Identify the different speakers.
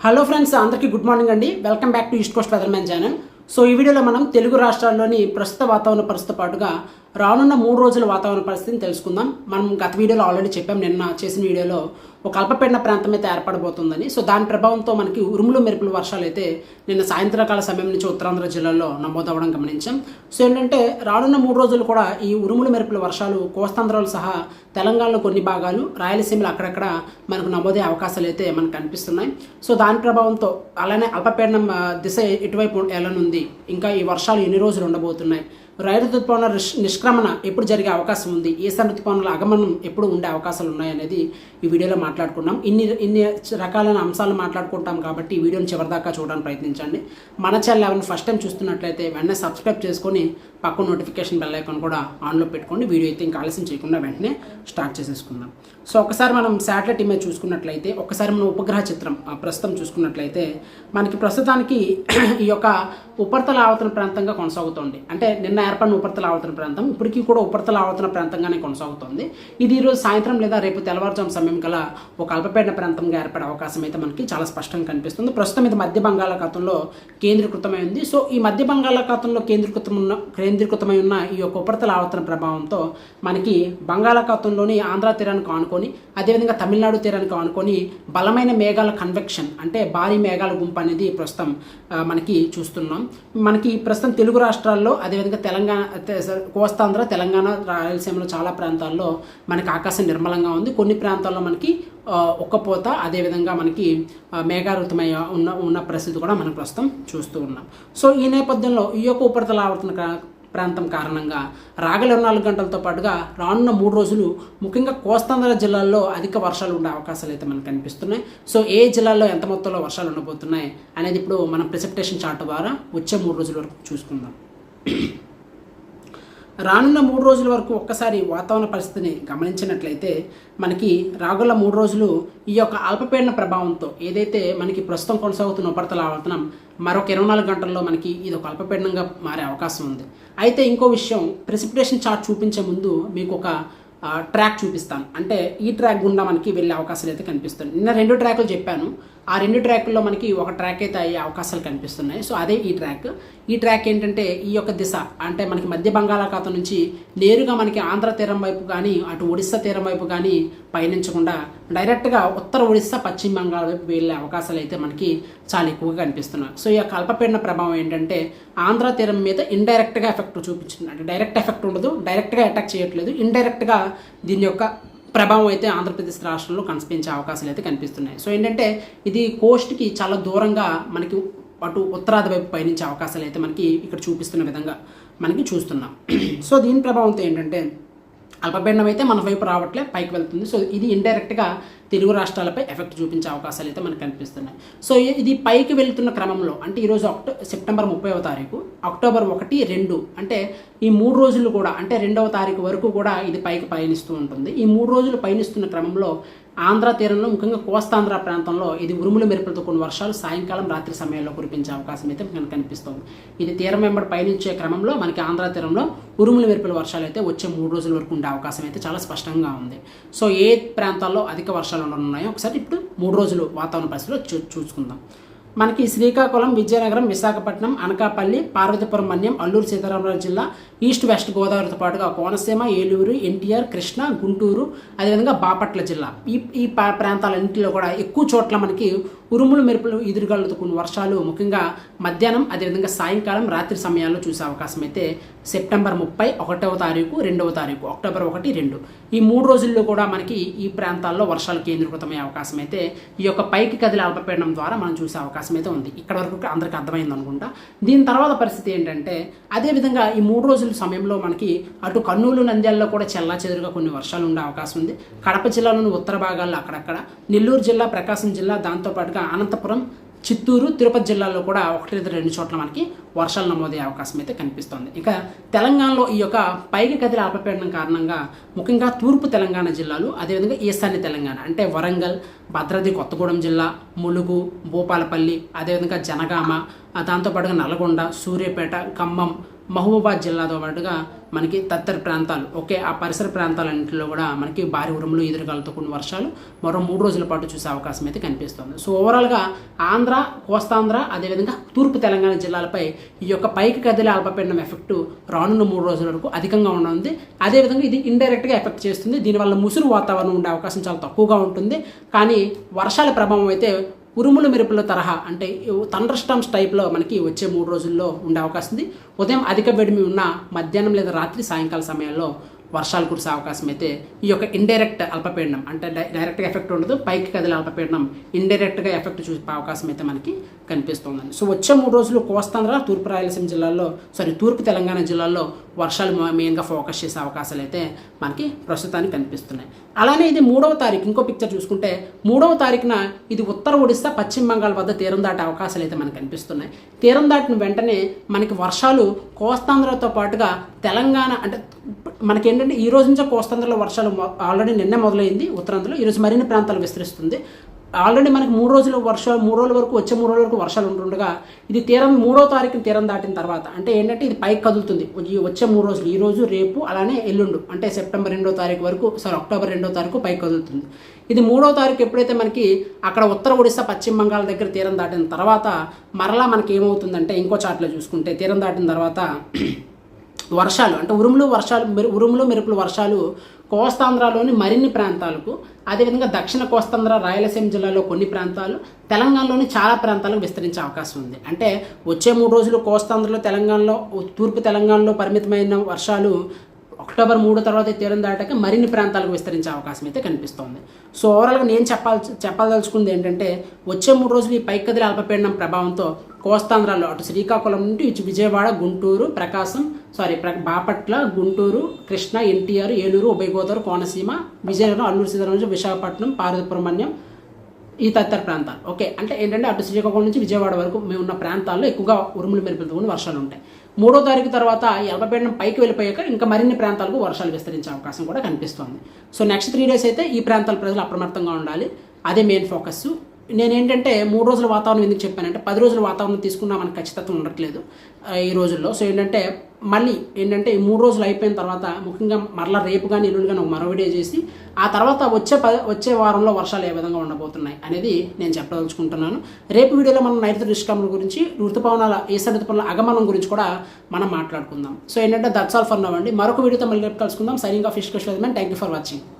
Speaker 1: Hello friends అందరికీ good morning అండి. Welcome back to east coast weatherman channel so ఈ వీడియోలో మనం తెలుగు రాష్ట్రాల్లోని ప్రస్తుత వాతావరణ పరిస్థితి పాటుగా రానున్న మూడు రోజుల వాతావరణ పరిస్థితిని తెలుసుకుందాం. మనం గత వీడియోలో ఆల్రెడీ చెప్పాం నిన్న చేసిన వీడియోలో ఒక అల్పపీడన ప్రాంతం అయితే ఏర్పడబోతుందని. సో దాని ప్రభావంతో మనకి ఉరుములు మెరుపులు వర్షాలు అయితే నిన్న సాయంత్రకాల సమయం నుంచి ఉత్తరాంధ్ర జిల్లాలో నమోదవడం గమనించాం. సో ఏంటంటే రానున్న మూడు రోజులు కూడా ఈ ఉరుములు మెరుపుల వర్షాలు కోస్తాంధ్రాలు సహా తెలంగాణలో కొన్ని భాగాలు రాయలసీమలో అక్కడక్కడ మనకు నమోదే అవకాశాలు అయితే మనకు కనిపిస్తున్నాయి. సో దాని ప్రభావంతో అలానే అల్పపీడనం దిశ ఎటువైపు ఎలానుంది ఇంకా ఈ వర్షాలు ఎన్ని రోజులు ఉండబోతున్నాయి? రైతు ఋతుపవనాల నిష్క్రమణ ఎప్పుడు జరిగే అవకాశం ఉంది? ఈశాన్య ఋతుపవనాల ఆగమనం ఎప్పుడు ఉండే అవకాశాలు ఉన్నాయనేది ఈ వీడియోలో మాట్లాడుకున్నాం. ఇన్ని ఇన్ని రకాలైన అంశాలు మాట్లాడుకుంటాం కాబట్టి ఈ వీడియోని చివరిదాకా చూడడానికి ప్రయత్నించండి. మన ఛానల్ ఎవరిని ఫస్ట్ టైం చూస్తున్నట్లయితే వెంటనే సబ్స్క్రైబ్ చేసుకొని పక్కన నోటిఫికేషన్ బెల్ ఐకాన్ కూడా ఆన్లో పెట్టుకోండి. వీడియో అయితే ఇంకా ఆలస్యం చేయకుండా వెంటనే స్టార్ట్ చేసేసుకుందాం. సో ఒకసారి మనం శాటిలైట్ ఇమేజ్ చూసుకున్నట్లయితే ఒకసారి మనం ఉపగ్రహ చిత్రం ఆ, ప్రస్తుతం చూసుకున్నట్లయితే మనకి ప్రస్తుతానికి ఈ యొక్క ఉపరితల ఆవతల ప్రాంతంగా కొనసాగుతోంది. అంటే నిన్న ఏర్పడిన ఉపరితల ఆవర్తన ప్రాంతం. ఇప్పటికీ కూడా ఉపరితల ఆవర్తన ప్రాంతంగానే కొనసాగుతోంది. ఇది ఈరోజు సాయంత్రం లేదా రేపు తెల్లవారుజాము సమయం గల ఒక అల్పపీడన ప్రాంతంగా ఏర్పడే అవకాశం అయితే మనకి చాలా స్పష్టంగా కనిపిస్తుంది. ప్రస్తుతం ఇది మధ్య బంగాళాఖాతంలో కేంద్రీకృతమై ఉంది. సో ఈ మధ్య బంగాళాఖాతంలో కేంద్రీకృతం ఉన్న కేంద్రీకృతమై ఉన్న ఈ యొక్క ఉపరితల ఆవర్తన ప్రభావంతో మనకి బంగాళాఖాతంలోని ఆంధ్ర తీరానికి ఆనుకొని అదేవిధంగా తమిళనాడు తీరానికి ఆనుకొని బలమైన మేఘాల కన్వెక్షన్ అంటే భారీ మేఘాల గుంపు అనేది ప్రస్తుతం మనకి చూస్తున్నాం. మనకి ప్రస్తుతం తెలుగు రాష్ట్రాల్లో అదేవిధంగా తెలంగాణ తెలంగాణ కోస్తాంధ్ర తెలంగాణ రాయలసీమలో చాలా ప్రాంతాల్లో మనకి ఆకాశం నిర్మలంగా ఉంది. కొన్ని ప్రాంతాల్లో మనకి ఒక్కపోత అదేవిధంగా మనకి మేఘావృతమై ఉన్న ఉన్న పరిస్థితి కూడా మనం ప్రస్తుతం చూస్తూ ఉన్నాం. సో ఈ నేపథ్యంలో ఈ యొక్క ఉపరితల ఆవర్తన ప్రాంతం కారణంగా రాగల నాలుగు గంటలతో పాటుగా రానున్న మూడు రోజులు ముఖ్యంగా కోస్తాంధ్ర జిల్లాల్లో అధిక వర్షాలు ఉండే అవకాశాలు అయితే మనకు కనిపిస్తున్నాయి. సో ఏ జిల్లాల్లో ఎంత మొత్తంలో వర్షాలు ఉండబోతున్నాయి అనేది ఇప్పుడు మనం ప్రిసిప్టేషన్ చార్ట్ ద్వారా వచ్చే మూడు రోజుల వరకు చూసుకుందాం. రానున్న మూడు రోజుల వరకు ఒక్కసారి వాతావరణ పరిస్థితిని గమనించినట్లయితే మనకి రాగుల మూడు రోజులు ఈ యొక్క అల్పపీడన ప్రభావంతో ఏదైతే మనకి ప్రస్తుతం కొనసాగుతున్న ఉపరితల ఆవర్తనం మరొక ఇరవై నాలుగు గంటల్లో మనకి ఇది ఒక అల్పపీడనంగా మారే అవకాశం ఉంది. అయితే ఇంకో విషయం ప్రెసిపిటేషన్ చార్ట్ చూపించే ముందు మీకు ఒక ట్రాక్ చూపిస్తాను. అంటే ఈ ట్రాక్ గుండా మనకి వెళ్ళే అవకాశాలు అయితే కనిపిస్తుంది నిన్న రెండు ట్రాకులు చెప్పాను. ఆ రెండు ట్రాకుల్లో మనకి ఒక ట్రాక్ అయితే అయ్యే అవకాశాలు కనిపిస్తున్నాయి. సో అదే ఈ ట్రాక్. ఈ ట్రాక్ ఏంటంటే ఈ యొక్క దిశ. అంటే మనకి మధ్య బంగాళాఖాతం నుంచి నేరుగా మనకి ఆంధ్ర తీరం వైపు కానీ అటు ఒడిస్సా తీరం వైపు కానీ పయనించకుండా డైరెక్ట్గా ఉత్తర ఒడిస్సా పశ్చిమ బంగాళ వైపు వెళ్ళే అవకాశాలు అయితే మనకి చాలా ఎక్కువగా కనిపిస్తున్నాయి. సో ఈ యొక్క అల్పపీడన ప్రభావం ఏంటంటే ఆంధ్ర తీరం మీద ఇండైరెక్ట్గా ఎఫెక్ట్ చూపించింది. అంటే డైరెక్ట్ ఎఫెక్ట్ ఉండదు డైరెక్ట్గా అటాక్ చేయట్లేదు. ఇండైరెక్ట్గా దీని యొక్క ప్రభావం అయితే ఆంధ్రప్రదేశ్ రాష్ట్రంలో కనిపించే అవకాశాలు అయితే కనిపిస్తున్నాయి. సో ఏంటంటే ఇది కోస్ట్కి చాలా దూరంగా మనకి అటు ఉత్తరాది వైపు పయనించే అవకాశాలు అయితే మనకి ఇక్కడ చూపిస్తున్న విధంగా మనకి చూస్తున్నాం. సో దీని ప్రభావంతో ఏంటంటే అల్పపీడనం అయితే మన వైపు రావట్లే పైకి వెళ్తుంది. సో ఇది ఇండైరెక్ట్గా తెలుగు రాష్ట్రాలపై ఎఫెక్ట్ చూపించే అవకాశాలు అయితే మనకు కనిపిస్తున్నాయి. సో ఇది పైకి వెళ్తున్న క్రమంలో అంటే ఈరోజు అక్టో సెప్టెంబర్ ముప్పైవ తారీఖు అక్టోబర్ ఒకటి రెండు అంటే ఈ మూడు రోజులు కూడా అంటే రెండవ తారీఖు వరకు కూడా ఇది పైకి పయనిస్తూ ఉంటుంది. ఈ మూడు రోజులు పయనిస్తున్న క్రమంలో ఆంధ్ర తీరంలో ముఖ్యంగా కోస్తాంధ్ర ప్రాంతంలో ఇది ఉరుములు మెరుపులతో కొన్ని వర్షాలు సాయంకాలం రాత్రి సమయంలో కురిపించే అవకాశం అయితే మనకు కనిపిస్తుంది. ఇది తీరం వెంబడి పయనించే క్రమంలో మనకి ఆంధ్ర తీరంలో ఉరుములు మెరుపుల వర్షాలు అయితే వచ్చే మూడు రోజుల వరకు ఉండే అవకాశం అయితే చాలా స్పష్టంగా ఉంది. సో ఏ ప్రాంతాల్లో అధిక వర్షాలు ఉన్నాయో ఒకసారి ఇప్పుడు మూడు రోజులు వాతావరణ పరిస్థితులు చూ చూసుకుందాం. మనకి శ్రీకాకుళం విజయనగరం విశాఖపట్నం అనకాపల్లి పార్వతీపురం మన్యం అల్లూరు సీతారామరాజు జిల్లా ఈస్ట్ వెస్ట్ గోదావరితో పాటుగా కోనసీమ ఏలూరు ఎన్టీఆర్ కృష్ణ గుంటూరు అదేవిధంగా బాపట్ల జిల్లా. ఈ ఈ పా- ప్రాంతాలన్నింటిలో కూడా ఎక్కువ చోట్ల మనకి ఉరుములు మెరుపులు ఎదురుగాలతో కొన్ని వర్షాలు ముఖ్యంగా మధ్యాహ్నం అదేవిధంగా సాయంకాలం రాత్రి సమయాల్లో చూసే అవకాశం అయితే సెప్టెంబర్ ముప్పై ఒకటవ తారీఖు రెండవ తారీఖు అక్టోబర్ ఒకటి రెండు. ఈ మూడు రోజుల్లో కూడా మనకి ఈ ప్రాంతాల్లో వర్షాలు కేంద్రీకృతమయ్యే అవకాశం అయితే ఈ యొక్క పైకి కదిలే అల్పపీడనం ద్వారా మనం చూసే అవకాశం అయితే ఉంది. ఇక్కడ వరకు అందరికీ అర్థమైంది అనుకుంటా. దీని తర్వాత పరిస్థితి ఏంటంటే అదేవిధంగా ఈ మూడు రోజుల సమయంలో మనకి అటు కర్నూలు నంద్యాలలో కూడా చెల్లా చెదురుగా కొన్ని వర్షాలు ఉండే అవకాశం ఉంది. కడప జిల్లాలోని ఉత్తర భాగాల్లో అక్కడక్కడ. నెల్లూరు జిల్లా ప్రకాశం జిల్లా దాంతోపాటుగా అనంతపురం చిత్తూరు తిరుపతి జిల్లాల్లో కూడా ఒకటి లేదా రెండు చోట్ల మనకి వర్షాలు నమోదయ్యే అవకాశం అయితే కనిపిస్తోంది. ఇక తెలంగాణలో ఈ యొక్క పైకి కదిలి అల్పపీడనం కారణంగా ముఖ్యంగా తూర్పు తెలంగాణ జిల్లాలు అదేవిధంగా ఈశాన్య తెలంగాణ అంటే వరంగల్ భద్రాద్రి కొత్తగూడెం జిల్లా ములుగు భూపాలపల్లి అదేవిధంగా జనగామ దాంతోపాటుగా నల్గొండ సూర్యాపేట ఖమ్మం మహబూబాద్ జిల్లాతో పాటుగా మనకి తత్తర ప్రాంతాలు ఓకే ఆ పరిసర ప్రాంతాలన్నింటిలో కూడా మనకి భారీ ఉరుములు ఎదురుగాలతో కొన్ని వర్షాలు మరో మూడు రోజుల పాటు చూసే అవకాశం అయితే కనిపిస్తుంది. సో ఓవరాల్గా ఆంధ్ర కోస్తాంధ్ర అదేవిధంగా తూర్పు తెలంగాణ జిల్లాలపై ఈ యొక్క పైకి కదిలే అల్పపీడనం ఎఫెక్ట్ రానున్న మూడు రోజుల వరకు అధికంగా ఉండనుంది. అదేవిధంగా ఇది ఇండైరెక్ట్గా ఎఫెక్ట్ చేస్తుంది. దీనివల్ల ముసురు వాతావరణం ఉండే అవకాశం చాలా తక్కువగా ఉంటుంది. కానీ వర్షాల ప్రభావం అయితే ఉరుములు మెరుపుల తరహా అంటే థండర్ స్టమ్స్ టైప్లో మనకి వచ్చే మూడు రోజుల్లో ఉండే అవకాశం ఉంది. ఉదయం అధిక వేడిమి ఉన్న మధ్యాహ్నం లేదా రాత్రి సాయంకాల సమయంలో వర్షాలు కురిసే అవకాశం అయితే ఈ యొక్క ఇండైరెక్ట్ అల్పపీడనం అంటే డైరెక్ట్గా ఎఫెక్ట్ ఉండదు. పైకి కదిలే అల్పపీడనం ఇండైరెక్ట్గా ఎఫెక్ట్ చూసే అవకాశం అయితే మనకి కనిపిస్తోందండి. సో వచ్చే మూడు రోజులు కోస్తాంధ్ర తూర్పు రాయలసీమ జిల్లాల్లో సారీ తూర్పు తెలంగాణ జిల్లాల్లో వర్షాలు మెయిన్గా ఫోకస్ చేసే అవకాశాలు అయితే మనకి ప్రస్తుతానికి కనిపిస్తున్నాయి. అలానే ఇది మూడవ తారీఖు ఇంకో పిక్చర్ చూసుకుంటే మూడవ తారీఖున ఇది ఉత్తర ఒడిస్సా పశ్చిమ బంగాల్ వద్ద తీరం దాటే అవకాశాలు అయితే మనకు కనిపిస్తున్నాయి. తీరం దాటిన వెంటనే మనకి వర్షాలు కోస్తాంధ్రతో పాటుగా తెలంగాణ అంటే మనకి ఏంటంటే ఈ రోజు నుంచే కోస్తాంధ్రలో వర్షాలు ఆల్రెడీ నిన్నే మొదలైంది ఉత్తరాంధ్రలో ఈరోజు మరిన్ని ప్రాంతాలు విస్తరిస్తుంది. ఆల్రెడీ మనకి మూడు రోజులు వర్షాలు మూడు రోజుల వరకు వచ్చే మూడు రోజుల వరకు వర్షాలు ఉంటుండగా ఇది తీరం మూడో తారీఖున తీరం దాటిన తర్వాత అంటే ఏంటంటే ఇది పైకి కదులుతుంది. వచ్చే మూడు రోజులు ఈ రోజు రేపు అలానే ఎల్లుండు అంటే సెప్టెంబర్ రెండో తారీఖు వరకు సారీ అక్టోబర్ రెండో తారీఖు పైకి కదులుతుంది. ఇది మూడో తారీఖు ఎప్పుడైతే మనకి అక్కడ ఉత్తర ఒడిశా పశ్చిమ బంగాల్ దగ్గర తీరం దాటిన తర్వాత మరలా మనకి ఏమవుతుందంటే ఇంకో చాట్లో చూసుకుంటే తీరం దాటిన తర్వాత వర్షాలు అంటే ఉరుములు వర్షాలు ఉరుములు మెరుపులు వర్షాలు కోస్తాంధ్రలోని మరిన్ని ప్రాంతాలకు అదేవిధంగా దక్షిణ కోస్తాంధ్ర రాయలసీమ జిల్లాలో కొన్ని ప్రాంతాలు తెలంగాణలోని చాలా ప్రాంతాలకు విస్తరించే అవకాశం ఉంది. అంటే వచ్చే మూడు రోజులు కోస్తాంధ్రలో తెలంగాణలో తూర్పు తెలంగాణలో పరిమితమైన వర్షాలు అక్టోబర్ మూడు తర్వాత తీరం దాటాక మరిన్ని ప్రాంతాలకు విస్తరించే అవకాశం అయితే కనిపిస్తోంది. సో ఓవరాల్గా నేను చెప్పాల్సి చెప్పదలుచుకుంది ఏంటంటే వచ్చే మూడు రోజులు ఈ పైకదిలి అల్పపీడనం ప్రభావంతో కోస్తాంధ్రలో అటు శ్రీకాకుళం నుండి ఇటు విజయవాడ గుంటూరు ప్రకాశం సారీ ప్ర బాపట్ల గుంటూరు కృష్ణ ఎన్టీఆర్ ఏలూరు ఉభయ గోదావరి కోనసీమ విజయనగరం అల్లూరు సీతారామరాజు విశాఖపట్నం పార్వతీపురమణ్యం ఈ తదితర ప్రాంతాలు. ఓకే అంటే ఏంటంటే అటు శ్రీకాకుళం నుంచి విజయవాడ వరకు మేము ఉన్న ప్రాంతాల్లో ఎక్కువగా ఉరుములు మెరుపులతో వర్షాలు ఉంటాయి. మూడో తారీఖు తర్వాత ఈ పైకి వెళ్ళిపోయాక ఇంకా మరిన్ని ప్రాంతాలకు వర్షాలు విస్తరించే అవకాశం కూడా కనిపిస్తోంది. సో నెక్స్ట్ త్రీ డేస్ అయితే ఈ ప్రాంతాల ప్రజలు అప్రమత్తంగా ఉండాలి. అదే మెయిన్ ఫోకస్ నేనేంటంటే మూడు రోజుల వాతావరణం ఎందుకు చెప్పానంటే పది రోజుల వాతావరణం తీసుకున్నా మనకు ఖచ్చితత్వం ఉండట్లేదు ఈ రోజుల్లో. సో ఏంటంటే మళ్ళీ ఏంటంటే ఈ మూడు రోజులు అయిపోయిన తర్వాత ముఖ్యంగా మరలా రేపు కానీ ఎల్లుండి కానీ ఒక మరో వీడియో చేసి ఆ తర్వాత వచ్చే ప వచ్చే వారంలో వర్షాలు ఏ విధంగా ఉండబోతున్నాయి అనేది నేను చెప్పదలుచుకుంటున్నాను. రేపు వీడియోలో మనం నైరుతి దుష్కముల గురించి ఋతుపవనాల ఈసా ఋతుపవనాల అగమనం గురించి కూడా మనం మాట్లాడుకుందాం. సో ఏంటంటే దట్స్ ఆల్ ఫర్ నవ్వండి మరొక వీడియోతో మళ్ళీ రేపు కలుసుకుందాం. Signing off Ishkrishna thank you for watching